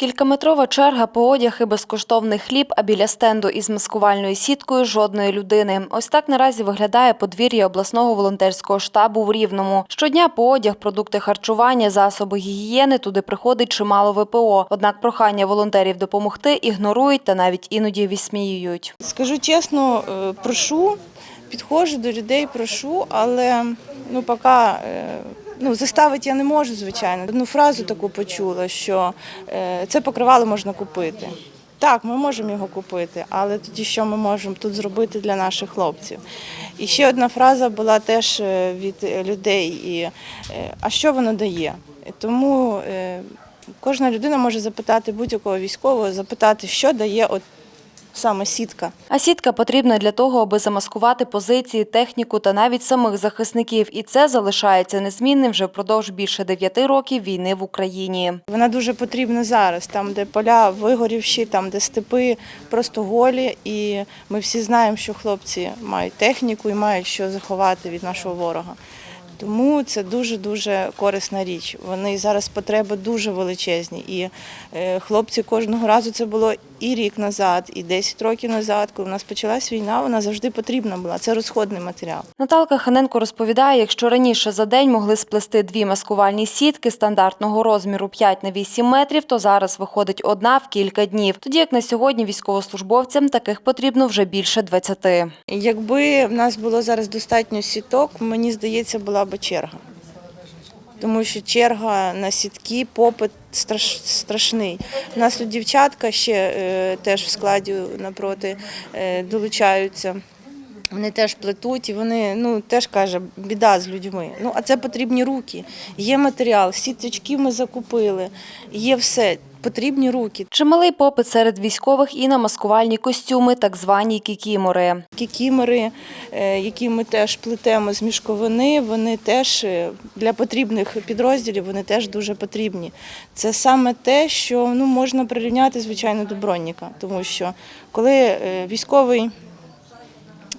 Кількаметрова черга по одяг і безкоштовний хліб, а біля стенду із маскувальною сіткою жодної людини. Ось так наразі виглядає подвір'я обласного волонтерського штабу в Рівному. Щодня по одяг, продукти харчування, засоби гігієни туди приходить чимало ВПО. Однак прохання волонтерів допомогти ігнорують та навіть іноді відсміюють. Скажу чесно, е, прошу, підходжу до людей, прошу, але ну поки е, ну, заставити я не можу, звичайно. Одну фразу таку почула, що е, це покривало можна купити. Так, ми можемо його купити, але тоді що ми можемо тут зробити для наших хлопців? І ще одна фраза була теж е, від е, людей: і, а що воно дає? Тому кожна людина може запитати будь-якого військового, запитати, що дає от саме сітка. А сітка потрібна для того, аби замаскувати позиції, техніку та навіть самих захисників. І це залишається незмінним вже впродовж більше дев'яти років війни в Україні. Вона дуже потрібна зараз, там, де поля вигорівші, там, де степи просто голі. І ми всі знаємо, що хлопці мають техніку і мають що заховати від нашого ворога. Тому це дуже-дуже корисна річ. Вони зараз потреби дуже величезні. І е, хлопці кожного разу це було і рік назад, і 10 років назад, коли в нас почалась війна, вона завжди потрібна була. Це розходний матеріал. Наталка Ханенко розповідає, якщо раніше за день могли сплести дві маскувальні сітки стандартного розміру 5 на 8 метрів, то зараз виходить одна в кілька днів. Тоді як на сьогодні військовослужбовцям таких потрібно вже більше 20. Якби в нас було зараз достатньо сіток, мені здається, була б черга. Тому що черга на сітки, попит страш, страшний. У нас тут дівчатка ще е, теж в складі напроти е, долучаються. Вони теж плетуть і вони ну теж каже, біда з людьми. Ну а це потрібні руки. Є матеріал, сіточки ми закупили, є все. Потрібні руки. Чималий попит серед військових і на маскувальні костюми, так звані кікімори. Кікімери, е, які ми теж плетемо з мішковини, вони теж е, для потрібних підрозділів вони теж дуже потрібні. Це саме те, що ну, можна прирівняти, звичайно, до бронніка, тому що коли е, військовий,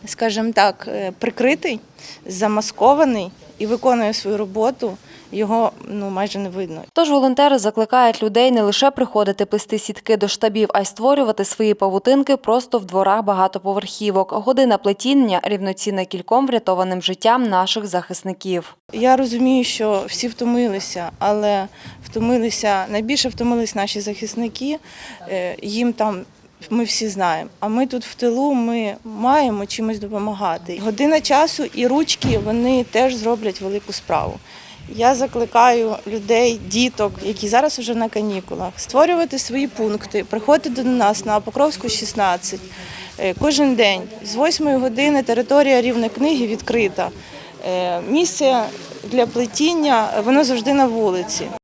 скажімо так, прикритий, замаскований і виконує свою роботу, його ну, майже не видно. Тож волонтери закликають людей не лише приходити плести сітки до штабів, а й створювати свої павутинки просто в дворах багатоповерхівок. Година плетіння рівноцінна кільком врятованим життям наших захисників. Я розумію, що всі втомилися, але втомилися найбільше втомились наші захисники. Е, Їм там ми всі знаємо. А ми тут в тилу ми маємо чимось допомагати. Година часу і ручки вони теж зроблять велику справу. Я закликаю людей, діток, які зараз вже на канікулах, створювати свої пункти, приходити до нас на Покровську 16. Е, Кожен день з 8 години територія рівної книги відкрита. Е, Місце для плетіння воно завжди на вулиці.